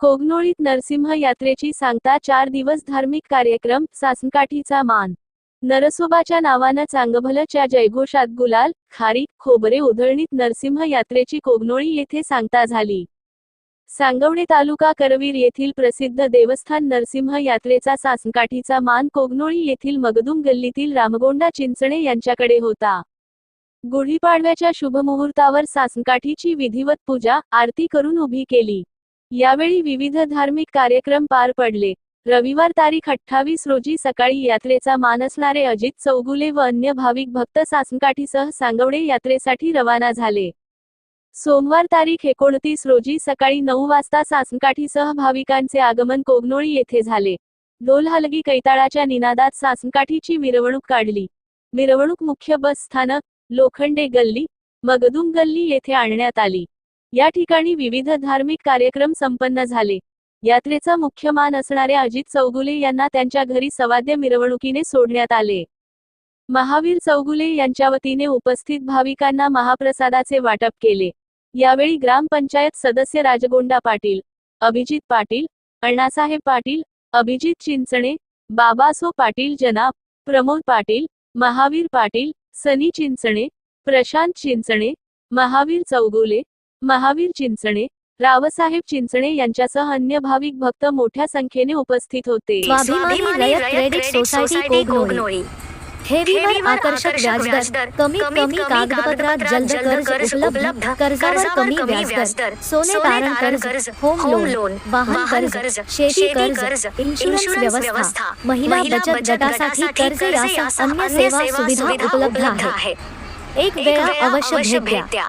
कोगनोळीत नरसिंह यात्रेची सांगता चार दिवस धार्मिक कार्यक्रम सासनकाठीचा मान. नरसोबाच्या नावानं चांगभलच्या जयघोषात गुलाल खारीक खोबरे उधळणीत नरसिंह यात्रेची कोगनोळी येथे सांगता झाली. सांगवडे तालुका करवीर येथील प्रसिद्ध देवस्थान नरसिंह यात्रेचा सासनकाठीचा मान कोगनोळी येथील मगदुम गल्लीतील रामगोंडा चिंचणे यांच्याकडे होता. गुढीपाडव्याच्या शुभमुहूर्तावर सासनकाठीची विधिवत पूजा आरती करून उभी केली. यावेळी विविध धार्मिक कार्यक्रम पार पडले. रविवार तारीख अठ्ठावीस रोजी सकाळी यात्रेचा मान असणारे अजित चौगुले व अन्य भाविक भक्त सासनकाठीसह सांगवडे यात्रेसाठी रवाना झाले. सोमवार तारीख एकोणतीस रोजी सकाळी नऊ वाजता सासनकाठीसह भाविकांचे आगमन कोगनोळी येथे झाले. ढोल हलगी कैताळाच्या निनादात सासनकाठीची मिरवणूक काढली. मिरवणूक मुख्य बस स्थानक लोखंडे गल्ली मगदुम गल्ली येथे आणण्यात आली. या ठिकाणी विविध धार्मिक कार्यक्रम संपन्न झाले. यात्रेचा मुख्य मान असणाऱ्या अजित चौगुले यांना त्यांच्या घरी सवाद्य मिरवणुकीने सोडण्यात आले. महावीर चौगुले यांच्या वतीने उपस्थित भाविकांना महाप्रसादाचे वाटप केले. यावेळी ग्रामपंचायत सदस्य राजगोंडा पाटील अभिजित पाटील अण्णासाहेब पाटील अभिजित चिंचणे बाबासो पाटील जनाब प्रमोद पाटील महावीर पाटील सनी चिंचणे प्रशांत चिंचणे महावीर चौगुले महावीर चिंचणे रावसाहेब चिंचणे यांच्यासह अन्य भाविक भक्त मोठ्या संख्येने उपस्थित होते. स्वाभिमानी रयत क्रेडिट सोसायटी कोगनोळी ठेवीवर आकर्षक व्याजदर. कमीत कमी कागदपत्रात जलद कर्ज उपलब्ध. कर्जावर कमी व्याजदर. सोने तारण कर्ज होम लोन वाहन कर्ज शेती कर्ज इन्शुरन्स व्यवस्था महिला बचत गटासाठी कर्ज यासह अन्य सेवा सुविधा उपलब्ध आहेत एक वेळा अवश्य भेट द्या.